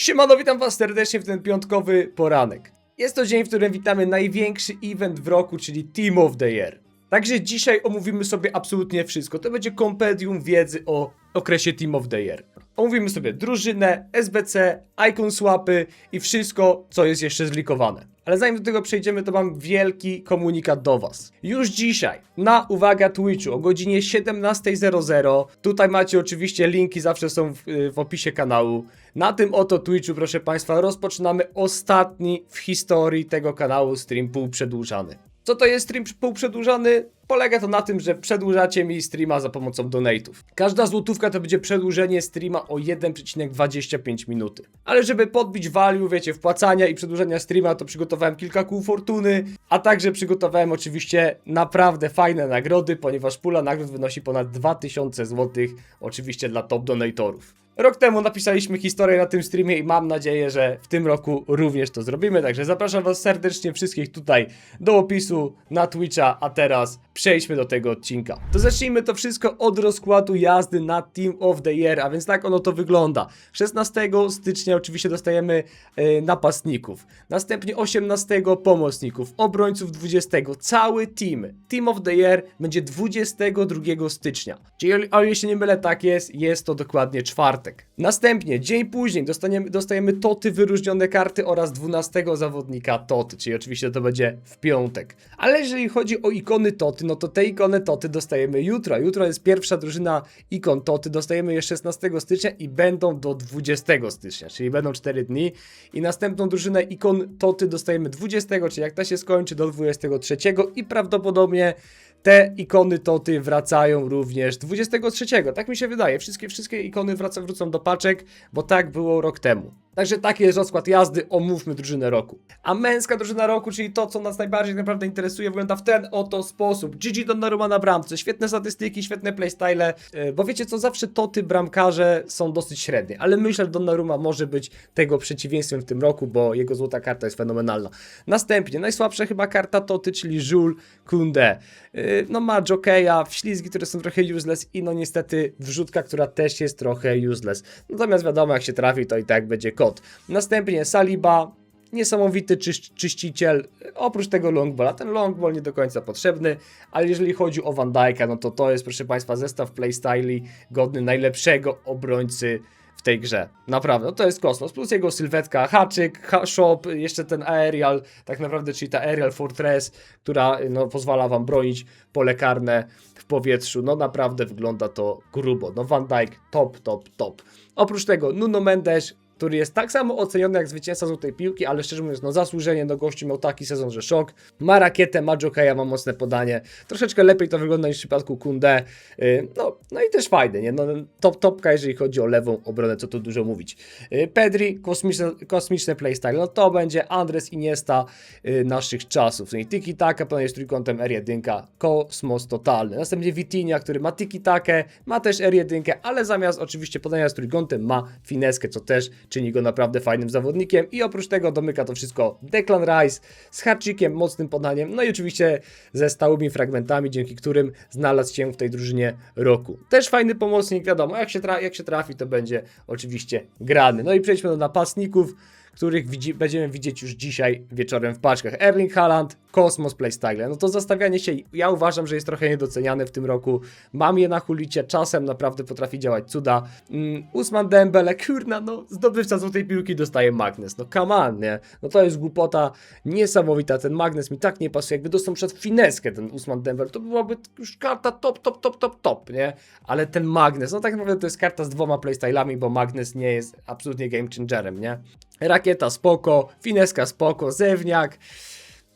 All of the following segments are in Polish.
Siemano, witam was serdecznie w ten piątkowy poranek. Jest to dzień, w którym witamy największy event w roku, czyli Team of the Year. Także dzisiaj omówimy sobie absolutnie wszystko. To będzie kompendium wiedzy o okresie Team of the Year. Omówimy sobie drużynę, SBC, icon swapy i wszystko, co jest jeszcze zlikowane. Ale zanim do tego przejdziemy, to mam wielki komunikat do Was. Już dzisiaj, na uwaga Twitchu o godzinie 17.00, tutaj macie oczywiście linki, zawsze są w, w opisie kanału. Na tym oto Twitchu, proszę Państwa, rozpoczynamy ostatni w historii tego kanału stream półprzedłużany. Co to jest stream półprzedłużany? Polega to na tym, że przedłużacie mi streama za pomocą donate'ów. Każda złotówka to będzie przedłużenie streama o 1,25 minuty. Ale żeby podbić value, wiecie, wpłacania i przedłużenia streama, to przygotowałem kilka kół fortuny, a także przygotowałem oczywiście naprawdę fajne nagrody, ponieważ pula nagród wynosi ponad 2000 zł, oczywiście dla top donatorów. Rok temu napisaliśmy historię na tym streamie i mam nadzieję, że w tym roku również to zrobimy. Także zapraszam Was serdecznie wszystkich tutaj do opisu na Twitcha, a teraz przejdźmy do tego odcinka. To zacznijmy to wszystko od rozkładu jazdy na Team of the Year, a więc tak ono to wygląda. 16 stycznia oczywiście dostajemy e, napastników, następnie 18 pomocników, obrońców 20, cały team. Team of the Year będzie 22 stycznia. Czyli o ile się nie mylę, tak jest, jest to dokładnie czwartek. Następnie, dzień później dostaniemy, dostajemy toty wyróżnione karty oraz 12 zawodnika toty, czyli oczywiście to będzie w piątek. Ale jeżeli chodzi o ikony toty, no to te ikony toty dostajemy jutro. Jutro jest pierwsza drużyna ikon toty, dostajemy je 16 stycznia i będą do 20 stycznia, czyli będą 4 dni. I następną drużynę ikon toty dostajemy 20, czyli jak ta się skończy do 23 i prawdopodobnie te ikony toty wracają również 23. Tak mi się wydaje. Wszystkie, wszystkie ikony wrócą do paczek, bo tak było rok temu. Także taki jest rozkład jazdy. Omówmy drużynę roku. A męska drużyna roku, czyli to, co nas najbardziej naprawdę interesuje, wygląda w ten oto sposób. Gigi Donnarumma na bramce. Świetne statystyki, świetne playstyle. Yy, bo wiecie co, zawsze toty bramkarze są dosyć średnie. Ale myślę, że Donnarumma może być tego przeciwieństwem w tym roku, bo jego złota karta jest fenomenalna. Następnie, najsłabsza chyba karta toty, czyli Jules Koundé. Yy, no ma jokeja, wślizgi, które są trochę useless i no niestety wrzutka, która też jest trochę useless. Natomiast wiadomo, jak się trafi, to i tak będzie kot. Następnie Saliba, niesamowity czyś, czyściciel, oprócz tego longballa. Ten longball nie do końca potrzebny, ale jeżeli chodzi o Van Dijk'a, no to to jest, proszę Państwa, zestaw playstyli godny najlepszego obrońcy w tej grze. Naprawdę, no to jest kosmos. Plus jego sylwetka, haczyk, ha shop, jeszcze ten aerial, tak naprawdę, czyli ta aerial fortress, która no, pozwala wam bronić pole karne w powietrzu. No naprawdę wygląda to grubo. No Van Dijk, top, top, top. Oprócz tego Nuno Mendes, który jest tak samo oceniony jak zwycięzca złotej piłki, ale szczerze mówiąc, no zasłużenie, no gościu miał taki sezon, że szok. Ma rakietę, ma jokeja, ma mocne podanie. Troszeczkę lepiej to wygląda niż w przypadku Kunde. Yy, no, no i też fajny, nie? No, top, topka, jeżeli chodzi o lewą obronę, co tu dużo mówić. Yy, Pedri, kosmiczne, kosmiczne playstyle, no to będzie Andres Iniesta yy, naszych czasów. No i Tiki Taka, podanie z trójkątem R1, kosmos totalny. Następnie Vitinha, który ma Tiki Takę, ma też R1, ale zamiast oczywiście podania z trójkątem ma fineskę, co też czyni go naprawdę fajnym zawodnikiem i oprócz tego domyka to wszystko Declan Rice z haczykiem, mocnym podaniem, no i oczywiście ze stałymi fragmentami, dzięki którym znalazł się w tej drużynie roku. Też fajny pomocnik, wiadomo, jak się, jak się trafi, to będzie oczywiście grany. No i przejdźmy do napastników, których widzi- będziemy widzieć już dzisiaj wieczorem w paczkach. Erling Haaland, Kosmos Playstyle. No to zastawianie się, ja uważam, że jest trochę niedoceniane w tym roku. Mam je na hulicie, czasem naprawdę potrafi działać cuda. Mm, Usman Dembele, kurna, no zdobywca złotej piłki dostaje magnes. No come on, nie? No to jest głupota niesamowita. Ten magnes mi tak nie pasuje. Jakby dostał przed fineskę ten Usman Dembele, to byłaby już karta top, top, top, top, top, nie? Ale ten magnes, no tak naprawdę to jest karta z dwoma playstylami, bo magnes nie jest absolutnie game changerem, nie? Rakieta spoko, fineska spoko, zewniak.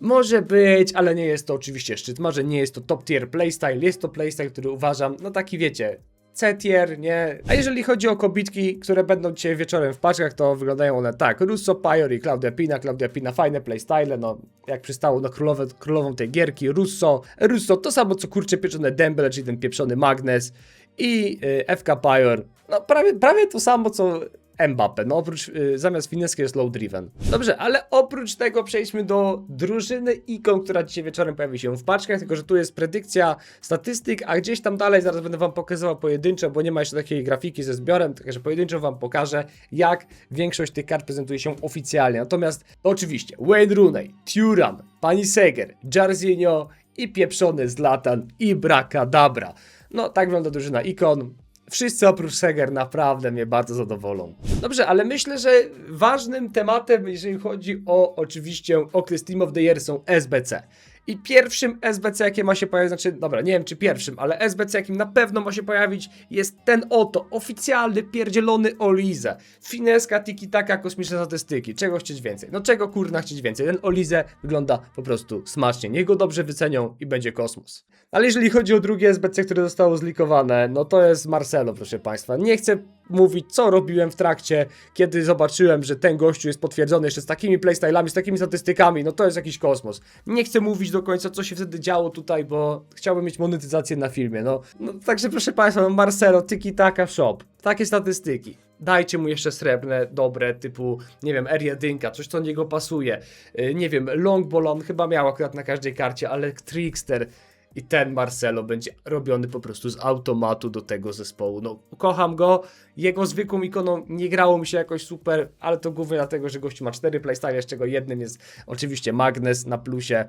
Może być, ale nie jest to oczywiście szczyt marzeń, nie jest to top tier playstyle, jest to playstyle, który uważam, no taki wiecie, C-tier, nie? A jeżeli chodzi o kobitki, które będą dzisiaj wieczorem w paczkach, to wyglądają one tak. Russo, Pior i Claudia Pina. Claudia Pina, fajne playstyle, no jak przystało na królowe, królową tej gierki. Russo, Russo to samo co kurcze pieczone Dembele, czyli ten pieprzony magnes. I y, FK Pior, no prawie, prawie to samo co Mbappe. No oprócz, y, zamiast Fineski jest low driven. Dobrze, ale oprócz tego przejdźmy do drużyny ikon, która dzisiaj wieczorem pojawi się w paczkach, tylko że tu jest predykcja statystyk, a gdzieś tam dalej zaraz będę wam pokazywał pojedynczo, bo nie ma jeszcze takiej grafiki ze zbiorem, także pojedynczo wam pokażę, jak większość tych kart prezentuje się oficjalnie. Natomiast oczywiście Wayne Rooney, Turan, Pani Seger, Jarzinho i pieprzony Zlatan i Brakadabra. No tak wygląda drużyna ikon. Wszyscy oprócz Seger naprawdę mnie bardzo zadowolą. Dobrze, ale myślę, że ważnym tematem, jeżeli chodzi o oczywiście okres Team of the Year są SBC. I pierwszym SBC, jakie ma się pojawić, znaczy, dobra, nie wiem czy pierwszym, ale SBC, jakim na pewno ma się pojawić, jest ten oto, oficjalny, pierdzielony Olize. Fineska, tiki-taka, kosmiczne statystyki. Czego chcieć więcej? No czego kurna chcieć więcej? Ten Olize wygląda po prostu smacznie. Niech go dobrze wycenią i będzie kosmos. Ale jeżeli chodzi o drugie SBC, które zostało zlikowane, no to jest Marcelo, proszę Państwa. Nie chcę mówić, co robiłem w trakcie, kiedy zobaczyłem, że ten gościu jest potwierdzony jeszcze z takimi playstylami, z takimi statystykami, no to jest jakiś kosmos. Nie chcę mówić do końca, co się wtedy działo tutaj, bo chciałbym mieć monetyzację na filmie, no. no także proszę Państwa, no Marcelo, Tiki Taka Shop, takie statystyki. Dajcie mu jeszcze srebrne, dobre, typu, nie wiem, R1, coś co do niego pasuje. Yy, nie wiem, Long Ball on chyba miał akurat na każdej karcie, ale Trickster, i ten Marcelo będzie robiony po prostu z automatu do tego zespołu. No, kocham go. Jego zwykłą ikoną nie grało mi się jakoś super, ale to głównie dlatego, że gościu ma cztery playstyle, z czego jednym jest oczywiście Magnes na plusie.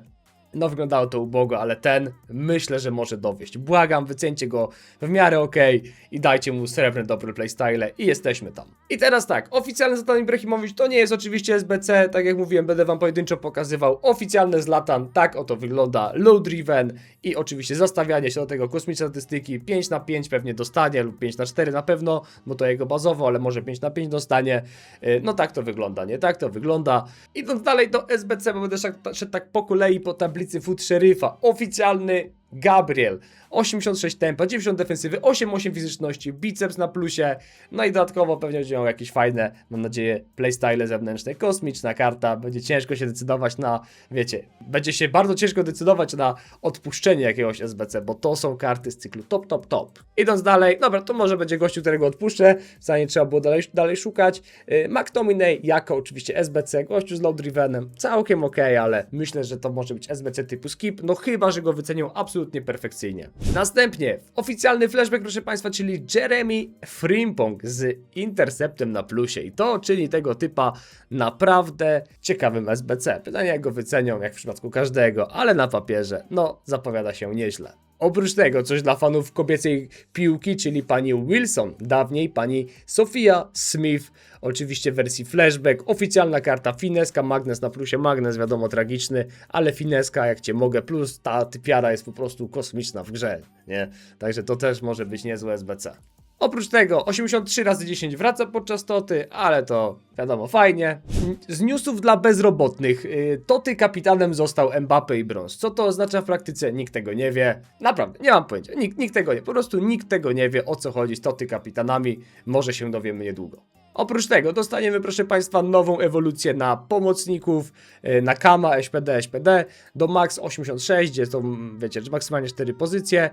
No, wyglądało to ubogo, ale ten myślę, że może dowieść. Błagam, wyceńcie go w miarę okej i dajcie mu srebrne, dobre playstyle i jesteśmy tam. I teraz tak, oficjalny Zlatan Ibrahimowicz to nie jest oczywiście SBC, tak jak mówiłem, będę wam pojedynczo pokazywał. Oficjalny Zlatan, tak oto wygląda, low driven i oczywiście zastawianie się do tego kosmiczne statystyki, 5 na 5 pewnie dostanie lub 5 na 4 na pewno, bo to jego bazowo, ale może 5 na 5 dostanie. Yy, No tak to wygląda, nie? Tak to wygląda. Idąc dalej do SBC, bo będę szedł tak po kolei po tablicy Food Sheriffa. Oficjalny Gabriel. 86 tempa, 90 defensywy, 8-8 fizyczności, biceps na plusie, no i dodatkowo pewnie będzie miał jakieś fajne, mam nadzieję, playstyle zewnętrzne. Kosmiczna karta, będzie ciężko się decydować na, wiecie, będzie się bardzo ciężko decydować na odpuszczenie jakiegoś SBC, bo to są karty z cyklu top, top, top. Idąc dalej, dobra, to może będzie gościu, którego odpuszczę, nie trzeba było dalej, dalej szukać. Yy, McTominay jako oczywiście SBC, gościu z low drivenem, całkiem ok, ale myślę, że to może być SBC typu skip, no chyba, że go wycenią absolutnie perfekcyjnie. Następnie oficjalny flashback, proszę Państwa, czyli Jeremy Frimpong z Interceptem na plusie i to czyni tego typa naprawdę ciekawym SBC. Pytanie jak go wycenią, jak w przypadku każdego, ale na papierze, no zapowiada się nieźle. Oprócz tego coś dla fanów kobiecej piłki, czyli pani Wilson, dawniej pani Sofia Smith, oczywiście w wersji flashback, oficjalna karta Fineska, Magnes na plusie, Magnes wiadomo tragiczny, ale Fineska jak cię mogę, plus ta typiara jest po prostu kosmiczna w grze, nie? Także to też może być niezłe SBC. Oprócz tego 83 razy 10 wraca podczas toty, ale to wiadomo, fajnie. Z newsów dla bezrobotnych. yy, Toty kapitanem został Mbappe i brąz. Co to oznacza w praktyce? Nikt tego nie wie. Naprawdę, nie mam pojęcia. Nikt, nikt tego nie. Po prostu nikt tego nie wie, o co chodzi z Toty kapitanami. Może się dowiemy niedługo. Oprócz tego dostaniemy, proszę Państwa, nową ewolucję na pomocników, yy, na Kama, SPD, SPD, do Max 86, gdzie są, wiecie, maksymalnie 4 pozycje.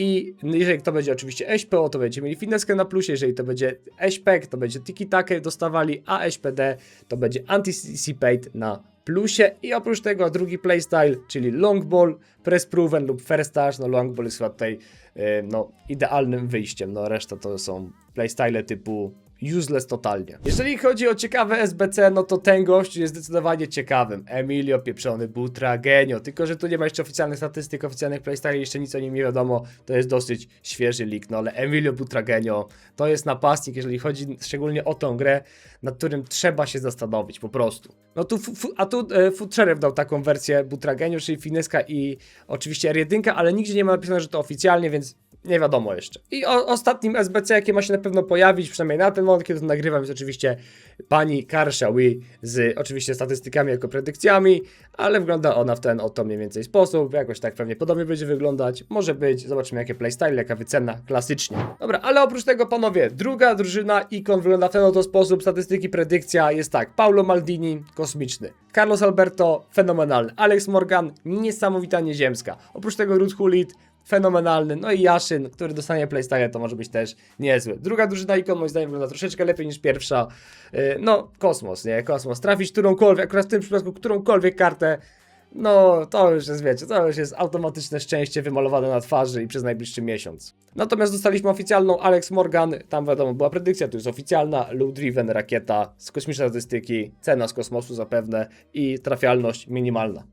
I jeżeli to będzie oczywiście SPO, to będziecie mieli fineskę na plusie, jeżeli to będzie SPEC, to będzie tiki-takę dostawali, a SPD to będzie anticipate na plusie. I oprócz tego drugi playstyle, czyli long ball, press proven lub first touch, no long ball jest chyba tutaj yy, no, idealnym wyjściem, no reszta to są playstyle typu useless totalnie. Jeżeli chodzi o ciekawe SBC, no to ten gość jest zdecydowanie ciekawym. Emilio Pieprzony Butragenio, tylko że tu nie ma jeszcze oficjalnych statystyk, oficjalnych playstyli, jeszcze nic o nim nie wiadomo, to jest dosyć świeży leak, no ale Emilio Butragenio to jest napastnik, jeżeli chodzi szczególnie o tą grę, nad którym trzeba się zastanowić, po prostu. No tu, a tu e, Sheriff dał taką wersję Butragenio, czyli Fineska i oczywiście R1, ale nigdzie nie ma napisane, że to oficjalnie, więc nie wiadomo jeszcze. I o, ostatnim SBC, jakie ma się na pewno pojawić, przynajmniej na ten moment, kiedy to nagrywam, jest oczywiście pani Karshawi z oczywiście statystykami jako predykcjami, ale wygląda ona w ten oto mniej więcej sposób, jakoś tak pewnie podobnie będzie wyglądać. Może być, zobaczymy jakie playstyle, jaka wycena, klasycznie. Dobra, ale oprócz tego panowie, druga drużyna ikon wygląda w ten oto sposób, statystyki, predykcja jest tak, Paulo Maldini, kosmiczny, Carlos Alberto, fenomenalny, Alex Morgan, niesamowita nieziemska. Oprócz tego Ruth Hulit, fenomenalny. No i Jaszyn, który dostanie playstyle, to może być też niezły. Druga drużyna ikon moim zdaniem wygląda troszeczkę lepiej niż pierwsza. Yy, No, kosmos, nie? Kosmos. Trafić którąkolwiek, akurat w tym przypadku którąkolwiek kartę, no to już jest, wiecie, to już jest automatyczne szczęście wymalowane na twarzy i przez najbliższy miesiąc. Natomiast dostaliśmy oficjalną Alex Morgan, tam wiadomo, była predykcja, to jest oficjalna, Low Driven rakieta z kosmicznej statystyki, cena z kosmosu zapewne i trafialność minimalna.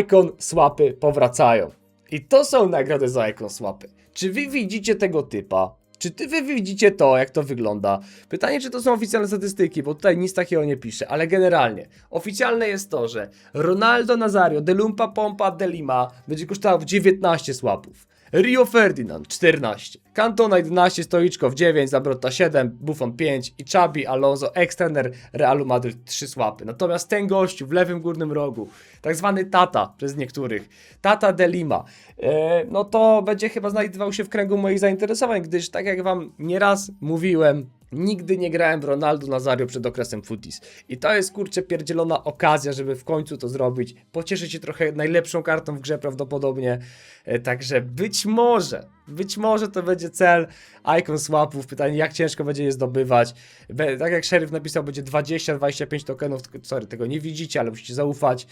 Icon swapy powracają. I to są nagrody za Icon swapy. Czy wy widzicie tego typa? Czy ty wy widzicie to, jak to wygląda? Pytanie, czy to są oficjalne statystyki, bo tutaj nic takiego nie pisze, ale generalnie oficjalne jest to, że Ronaldo Nazario, Delumpa Pompa Delima będzie kosztował 19 słapów. Rio Ferdinand 14, Cantona 11, Stoiczkow 9, Zabrota 7, Buffon 5 i Chabi Alonso ekstrener Realu Madryt 3 słapy. Natomiast ten gościu w lewym górnym rogu, tak zwany Tata przez niektórych, Tata de Lima, e, no to będzie chyba znajdował się w kręgu moich zainteresowań, gdyż tak jak wam nieraz mówiłem, Nigdy nie grałem w Ronaldo Nazario przed okresem Footies. I to jest kurczę pierdzielona okazja, żeby w końcu to zrobić. Pocieszyć się trochę najlepszą kartą w grze prawdopodobnie. E, Także być może, być może to będzie cel Icon Swapów. Pytanie, jak ciężko będzie je zdobywać. Be, tak jak Sheriff napisał, będzie 20-25 tokenów. Sorry, tego nie widzicie, ale musicie zaufać.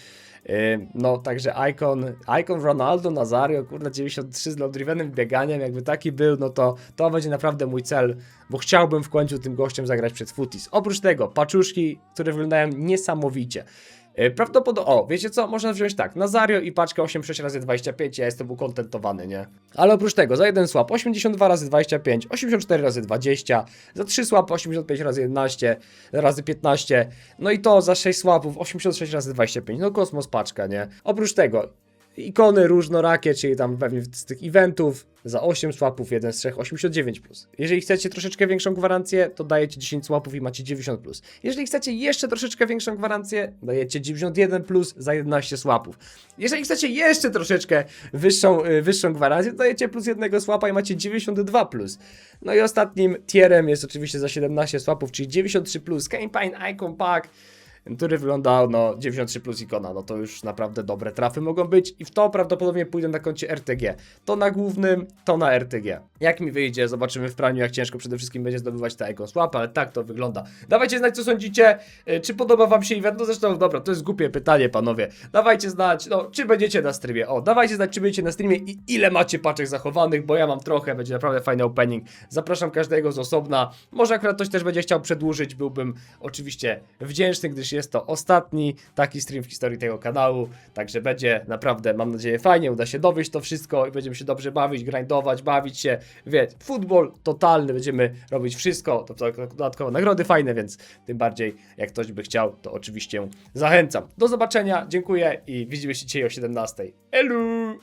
E, No, także Icon, Icon Ronaldo Nazario, kurde, 93 z low-drivenem bieganiem, jakby taki był, no to to będzie naprawdę mój cel, bo chciałbym w końcu tym gościem zagrać przed Footies. Oprócz tego, paczuszki, które wyglądają niesamowicie. E, Prawdopodobnie, o, wiecie co, można wziąć tak, Nazario i paczka 86 razy 25, ja jestem ukontentowany, nie? Ale oprócz tego, za jeden swap 82 razy 25, 84 razy 20, za 3 swapy 85 razy 11, razy 15, no i to za 6 swapów 86 razy 25, no kosmos paczka, nie? Oprócz tego, ikony różnorakie, czyli tam pewnie z tych eventów, za 8 swapów, jeden z 3, 89+. Plus. Jeżeli chcecie troszeczkę większą gwarancję, to dajecie 10 swapów i macie 90+. Plus. Jeżeli chcecie jeszcze troszeczkę większą gwarancję, dajecie 91+, plus za 11 swapów. Jeżeli chcecie jeszcze troszeczkę wyższą, y, wyższą gwarancję, to dajecie plus jednego swapa i macie 92+. Plus. No i ostatnim tierem jest oczywiście za 17 swapów, czyli 93+, plus, Campaign Icon Pack, który wyglądał, no 93 plus ikona, no to już naprawdę dobre trafy mogą być i w to prawdopodobnie pójdę na koncie RTG. To na głównym, to na RTG. Jak mi wyjdzie, zobaczymy w praniu, jak ciężko przede wszystkim będzie zdobywać te icon swap, ale tak to wygląda. Dawajcie znać, co sądzicie, y, czy podoba wam się event, no zresztą, dobra, to jest głupie pytanie, panowie. Dawajcie znać, no, czy będziecie na streamie, o, dawajcie znać, czy będziecie na streamie i ile macie paczek zachowanych, bo ja mam trochę, będzie naprawdę fajny opening. Zapraszam każdego z osobna, może akurat ktoś też będzie chciał przedłużyć, byłbym oczywiście wdzięczny, gdyż jest to ostatni taki stream w historii tego kanału, także będzie naprawdę, mam nadzieję, fajnie, uda się dowieść to wszystko i będziemy się dobrze bawić, grindować, bawić się, wiecie, futbol totalny, będziemy robić wszystko, to, dodatkowo nagrody fajne, więc tym bardziej, jak ktoś by chciał, to oczywiście zachęcam. Do zobaczenia, dziękuję i widzimy się dzisiaj o 17. Elu!